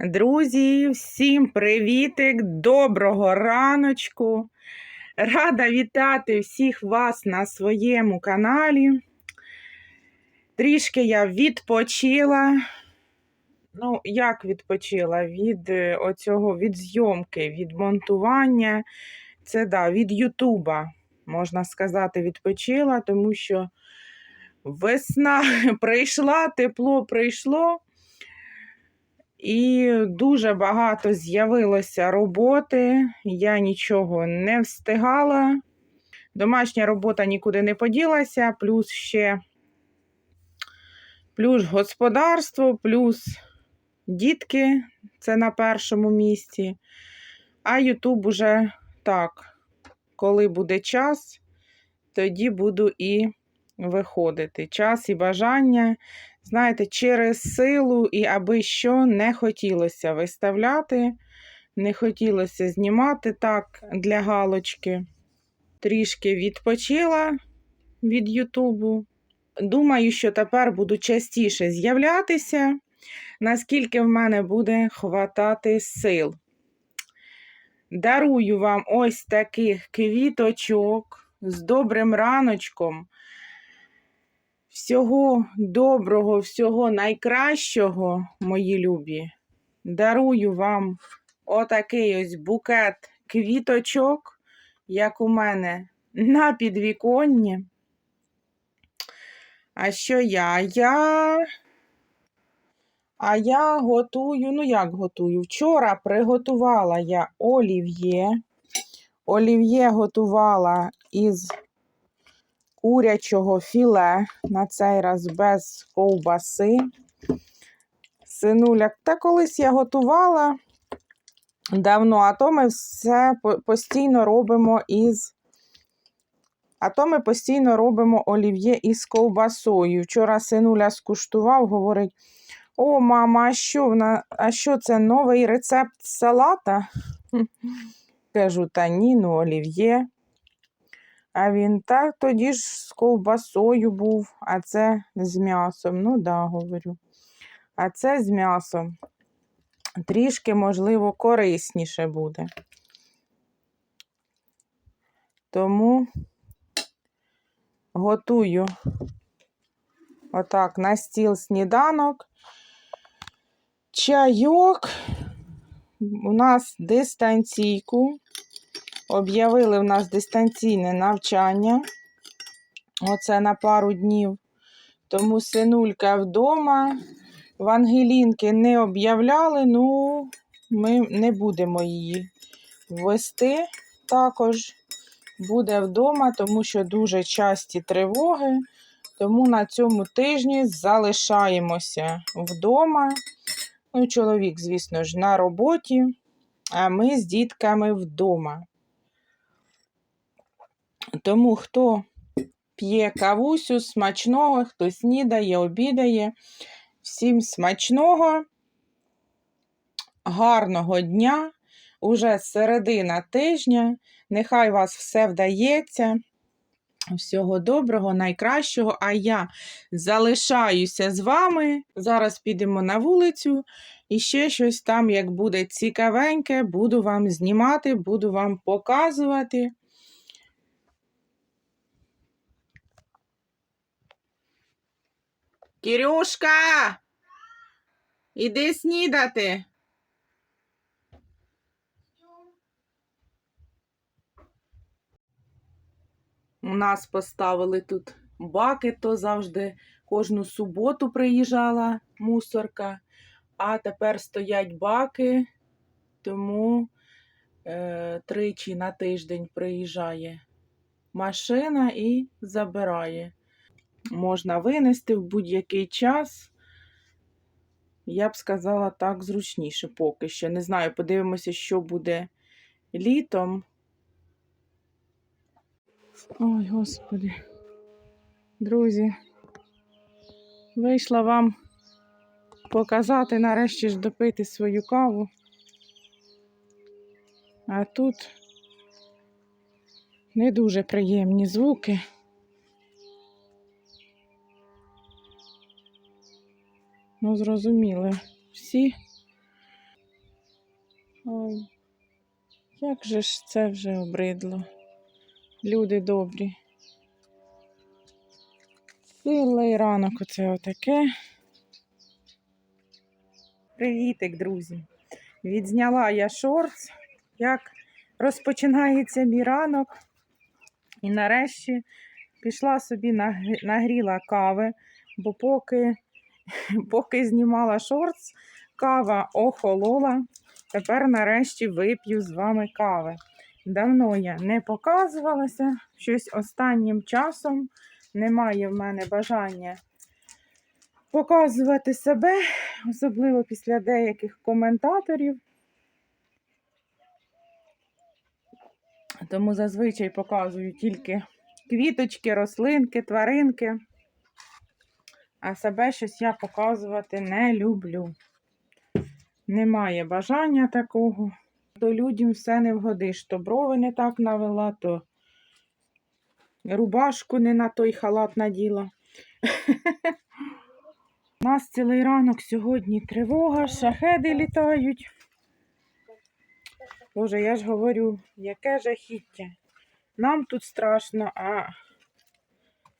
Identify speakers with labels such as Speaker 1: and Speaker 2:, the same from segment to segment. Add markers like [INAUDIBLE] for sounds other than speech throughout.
Speaker 1: Друзі, всім привітик, доброго раночку. Рада вітати всіх вас на своєму каналі. Трішки я відпочила. Ну, як відпочила? Від е, оцього від зйомки, від монтування. Це да, від Ютуба, можна сказати, відпочила, тому що весна [LAUGHS] прийшла, тепло прийшло. І дуже багато з'явилося роботи. Я нічого не встигала. Домашня робота нікуди не поділася, плюс ще плюс господарство, плюс дітки це на першому місці. А Ютуб уже так, коли буде час, тоді буду і виходити. Час і бажання знаєте, через силу і аби що не хотілося виставляти, не хотілося знімати так для галочки. Трішки відпочила від Ютубу. Думаю, що тепер буду частіше з'являтися, наскільки в мене буде хватати сил. Дарую вам ось таких квіточок з добрим раночком. Всього доброго, всього найкращого, мої любі. Дарую вам отакий ось букет квіточок, як у мене на підвіконні. А що я? Я. А я готую, ну як готую? Вчора приготувала я олів'є. Олів'є готувала із курячого філе, на цей раз без ковбаси. Синуля, та колись я готувала давно, а то ми все постійно робимо із. А то ми постійно робимо олів'є із ковбасою. Вчора синуля скуштував, говорить: О, мама, а що вона, а що це новий рецепт салата? [LAUGHS] Кажу, та ні, ну олів'є. А він так тоді ж з ковбасою був, а це з м'ясом. Ну да, говорю. А це з м'ясом. Трішки, можливо, корисніше буде. Тому готую отак на стіл сніданок. Чайок. У нас дистанційку. Об'явили в нас дистанційне навчання. Оце на пару днів. Тому синулька вдома. В Ангелінки не об'являли, ну, ми не будемо її ввести також. Буде вдома, тому що дуже часті тривоги. Тому на цьому тижні залишаємося вдома. Ну, чоловік, звісно ж, на роботі, а ми з дітками вдома. Тому хто п'є кавусю смачного, хто снідає, обідає. Всім смачного, гарного дня, уже середина тижня. Нехай вас все вдається. Всього доброго, найкращого. А я залишаюся з вами. Зараз підемо на вулицю і ще щось там, як буде цікавеньке, буду вам знімати, буду вам показувати. Кирюшка, іди снідати. У нас поставили тут баки, то завжди кожну суботу приїжджала мусорка, а тепер стоять баки, тому е, тричі на тиждень приїжджає машина і забирає можна винести в будь-який час. Я б сказала так зручніше поки що. Не знаю, подивимося, що буде літом. Ой, господи. Друзі, вийшла вам показати, нарешті ж допити свою каву. А тут не дуже приємні звуки. Ну, зрозуміли, всі Ой, як же ж це вже обридло. Люди добрі. Цілий ранок оце отаке. Привітик, друзі! Відзняла я шортс, як розпочинається мій ранок. І нарешті пішла собі нагріла кави, бо поки, [LAUGHS] поки знімала шортс, кава охолола. Тепер нарешті вип'ю з вами кави. Давно я не показувалася, щось останнім часом немає в мене бажання показувати себе, особливо після деяких коментаторів. Тому зазвичай показую тільки квіточки, рослинки, тваринки. А себе щось я показувати не люблю. Немає бажання такого. То людям все не вгодиш. То брови не так навела, то рубашку не на той халат наділа. [LAUGHS] У нас цілий ранок сьогодні тривога, шахеди літають. Боже, я ж говорю, яке жахіття. Нам тут страшно, а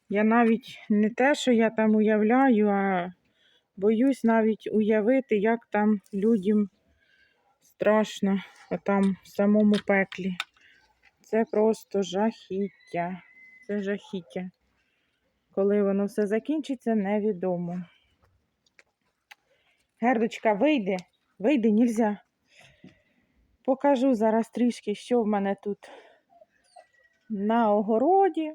Speaker 1: я навіть не те, що я там уявляю, а боюсь навіть уявити, як там людям страшно, а там в самому пеклі. Це просто жахіття. Це жахіття. Коли воно все закінчиться, невідомо. Гердочка, вийди, вийди, нельзя. Покажу зараз трішки, що в мене тут на огороді.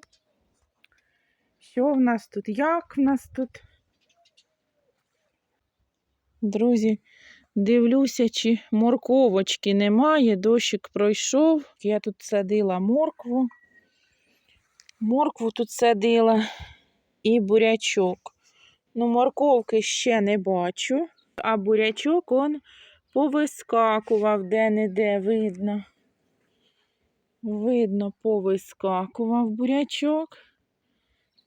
Speaker 1: Що в нас тут, як в нас тут. Друзі, дивлюся, чи морковочки немає. Дощик пройшов. Я тут садила моркву. Моркву тут садила і бурячок. Ну, морковки ще не бачу, а бурячок он повискакував де-не-де, видно. Видно, повискакував бурячок.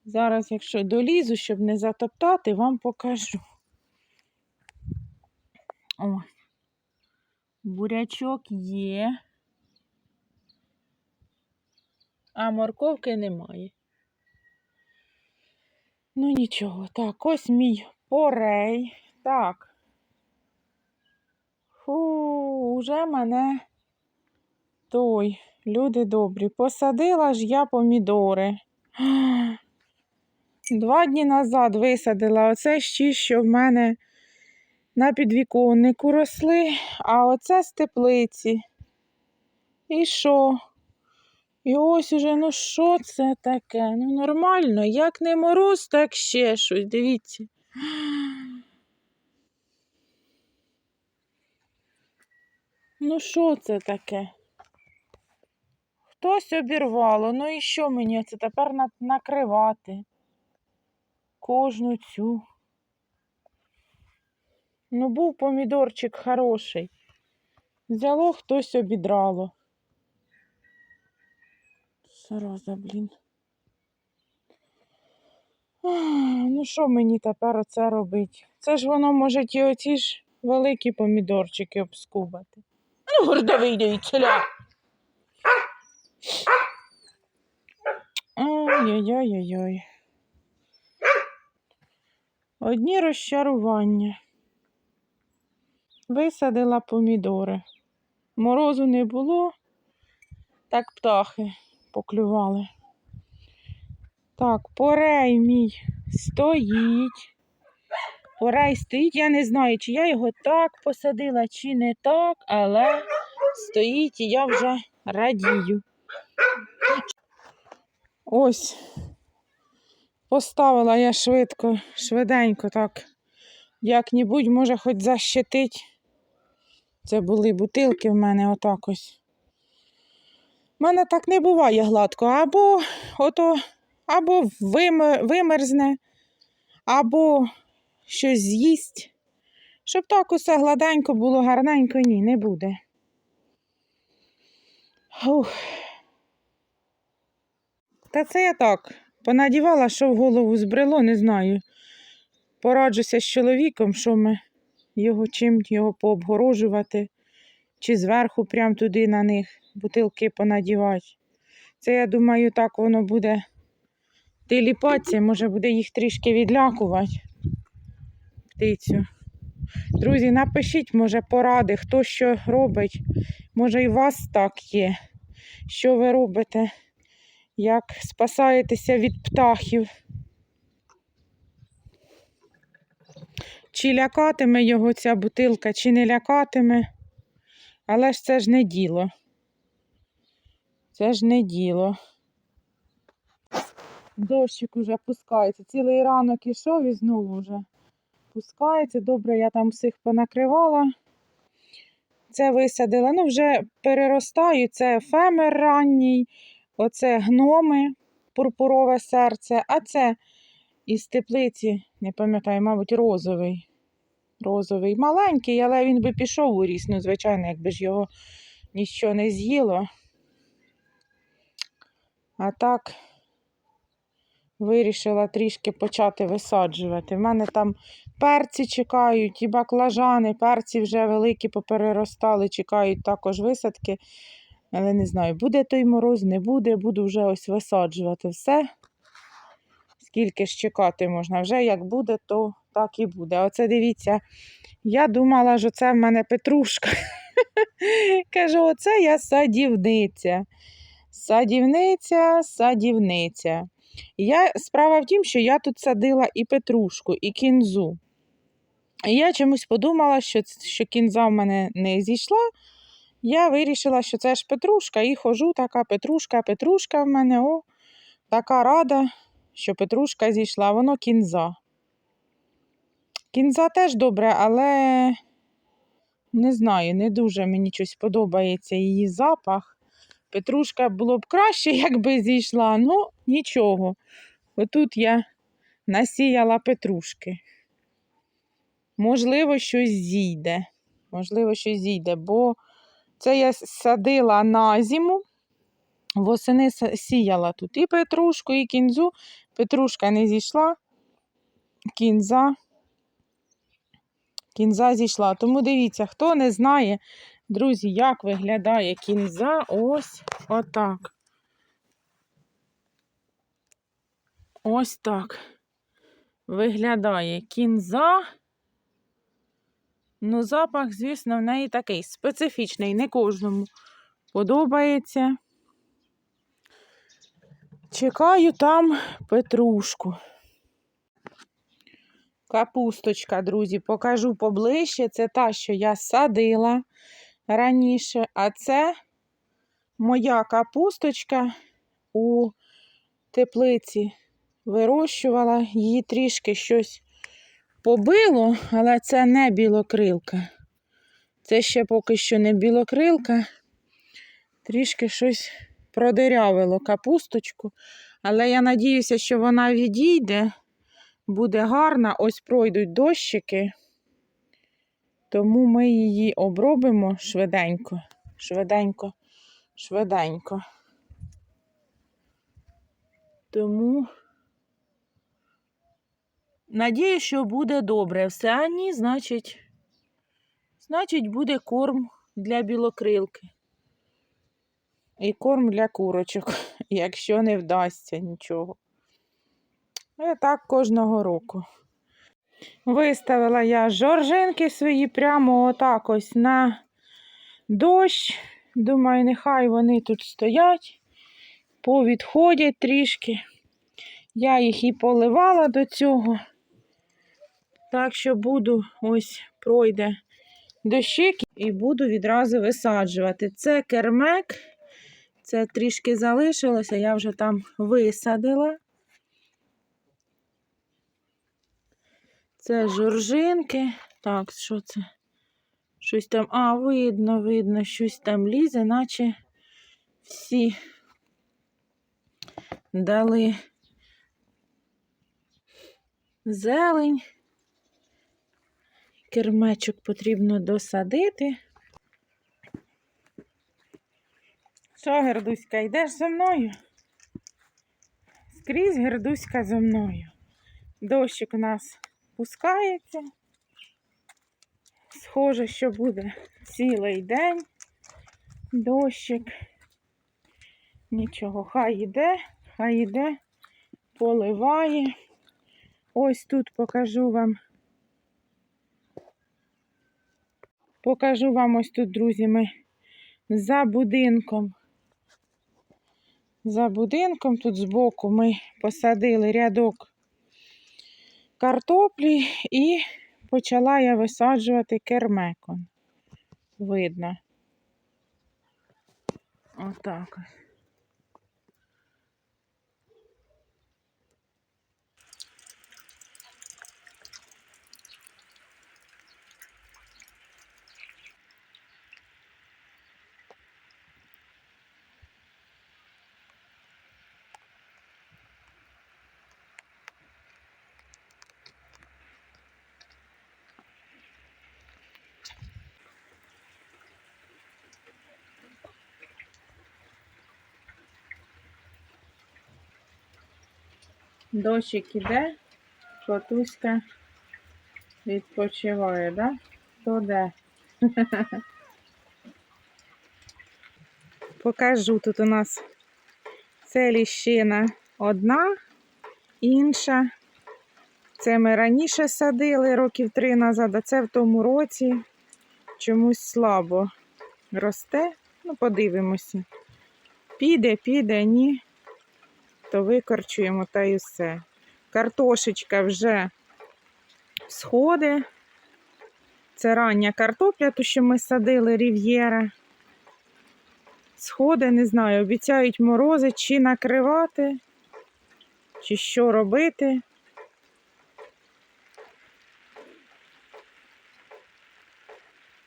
Speaker 1: Зараз, якщо долізу, щоб не затоптати, вам покажу. Ось. Бурячок є. А морковки немає. Ну нічого, так, ось мій порей. Так. Фу, уже мене той, люди добрі. Посадила ж я помідори. Два дні назад висадила оце ще, що в мене на підвіконнику росли, а оце з теплиці. І що? І ось уже, ну що це таке? Ну нормально, як не мороз, так ще щось. Дивіться. Ну що це таке? Хтось обірвало. Ну і що мені це тепер накривати? Кожну цю. Ну, був помідорчик хороший. Взяло хтось обідрало. Зараза, блін. Ну, що мені тепер оце робить? Це ж воно може і оці ж великі помідорчики обскубати. Ну, гордовий ціля. Ой-ой-ой-ой. Одні розчарування. Висадила помідори. Морозу не було, так птахи поклювали. Так, порей мій стоїть. Порей стоїть. Я не знаю, чи я його так посадила, чи не так, але стоїть і я вже радію. Ось. Поставила я швидко, швиденько так. Як-небудь, може, хоч защитить. Це були бутилки в мене отак ось. У мене так не буває гладко. Або ото, або вимер- вимерзне, або щось з'їсть. Щоб так усе гладенько було, гарненько, ні, не буде. Ух. Та це я так. Понадівала, що в голову збрело, не знаю. Пораджуся з чоловіком, що ми його чим його пообгорожувати, чи зверху прям туди на них бутилки понадівати. Це, я думаю, так воно буде тиліпатися, може буде їх трішки відлякувати. Птицю. Друзі, напишіть, може, поради, хто що робить. Може, і у вас так є. Що ви робите? Як спасаєтеся від птахів? Чи лякатиме його ця бутилка, чи не лякатиме? Але ж це ж не діло. Це ж не діло. Дощик уже пускається. Цілий ранок ішов і знову вже пускається. Добре, я там всіх понакривала. Це висадила. Ну, вже переростаю. Це фемер ранній, оце гноми, пурпурове серце, а це із теплиці, не пам'ятаю, мабуть, розовий. Розовий маленький, але він би пішов у ріс. Ну, звичайно, якби ж його нічого не з'їло. А так вирішила трішки почати висаджувати. В мене там перці чекають, і баклажани, перці вже великі попереростали, чекають також висадки. Але не знаю, буде той мороз, не буде, буду вже ось висаджувати все. Скільки ж чекати можна. Вже як буде, то так і буде. Оце дивіться, я думала, що це в мене петрушка. [LAUGHS] Кажу, оце я садівниця. Садівниця, садівниця. Я, справа в тім, що я тут садила і петрушку, і кінзу. І я чомусь подумала, що, що кінза в мене не зійшла. Я вирішила, що це ж петрушка, і хожу така петрушка, петрушка в мене. О, така рада, що петрушка зійшла, воно кінза. Кінза теж добре, але не знаю, не дуже мені щось подобається її запах. Петрушка було б краще, [LAUGHS] якби зійшла, ну нічого. Отут я насіяла петрушки. Можливо, щось зійде. Можливо, щось зійде, бо це я садила на зиму, восени сіяла тут і петрушку, і кінзу. Петрушка не зійшла, кінза. Кінза зійшла. Тому дивіться, хто не знає, друзі, як виглядає кінза, ось отак. Ось так. Виглядає кінза. Ну, запах, звісно, в неї такий специфічний, не кожному подобається. Чекаю там петрушку. Капусточка, друзі, покажу поближче. Це та, що я садила раніше, а це моя капусточка у теплиці вирощувала, її трішки щось побило, але це не білокрилка. Це ще поки що не білокрилка. Трішки щось продирявило капусточку. Але я надіюся, що вона відійде, буде гарна. Ось пройдуть дощики. Тому ми її обробимо швиденько, швиденько, швиденько. Тому надію, що буде добре. Все, а ні, значить, значить, буде корм для білокрилки. І корм для курочок, [LAUGHS] якщо не вдасться нічого. І так кожного року. Виставила я жоржинки свої прямо отак ось на дощ. Думаю, нехай вони тут стоять, повідходять трішки. Я їх і поливала до цього. Так що буду, ось пройде дощик і буду відразу висаджувати. Це кермек, це трішки залишилося, я вже там висадила. Це жоржинки. Так, що це? Щось там, а, видно, видно, щось там лізе, наче всі дали зелень. Кермечок потрібно досадити. Що, Гердуська, йдеш за мною? Скрізь Гердуська за мною. Дощик у нас пускається. Схоже, що буде цілий день. Дощик. Нічого, хай іде, хай іде, поливає. Ось тут покажу вам. Покажу вам ось тут, друзі, ми за будинком. За будинком тут збоку ми посадили рядок картоплі і почала я висаджувати кермекон. Видно. Отак. ось. Дощик іде, Котуська відпочиває, да? То де? [LAUGHS] Покажу тут у нас це ліщина одна, інша. Це ми раніше садили років три назад, а це в тому році чомусь слабо росте. Ну, подивимося. Піде, піде, ні то викорчуємо та й все. Картошечка вже сходи. Це рання картопля, ту, що ми садили рів'єра. Сходи, не знаю, обіцяють морози, чи накривати, чи що робити.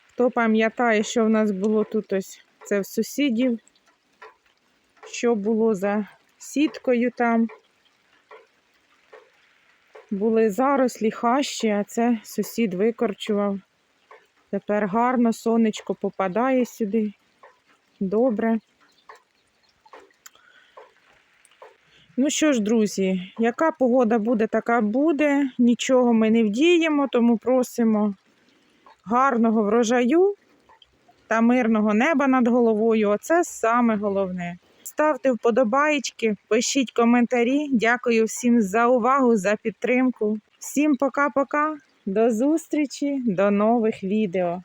Speaker 1: Хто пам'ятає, що в нас було тут ось це в сусідів, що було за сіткою там. Були зарослі, хащі, а це сусід викорчував. Тепер гарно сонечко попадає сюди. Добре. Ну що ж, друзі, яка погода буде, така буде. Нічого ми не вдіємо, тому просимо гарного врожаю та мирного неба над головою. Оце саме головне. Ставте вподобайки, пишіть коментарі. Дякую всім за увагу, за підтримку. Всім пока-пока. До зустрічі, до нових відео.